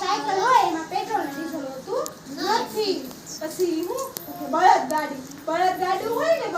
Cycle હોય, એમાં petrol અને ડીઝલ હોતું નથી. પછી હું બળદ ગાડી બળદ ગાડી હોય ને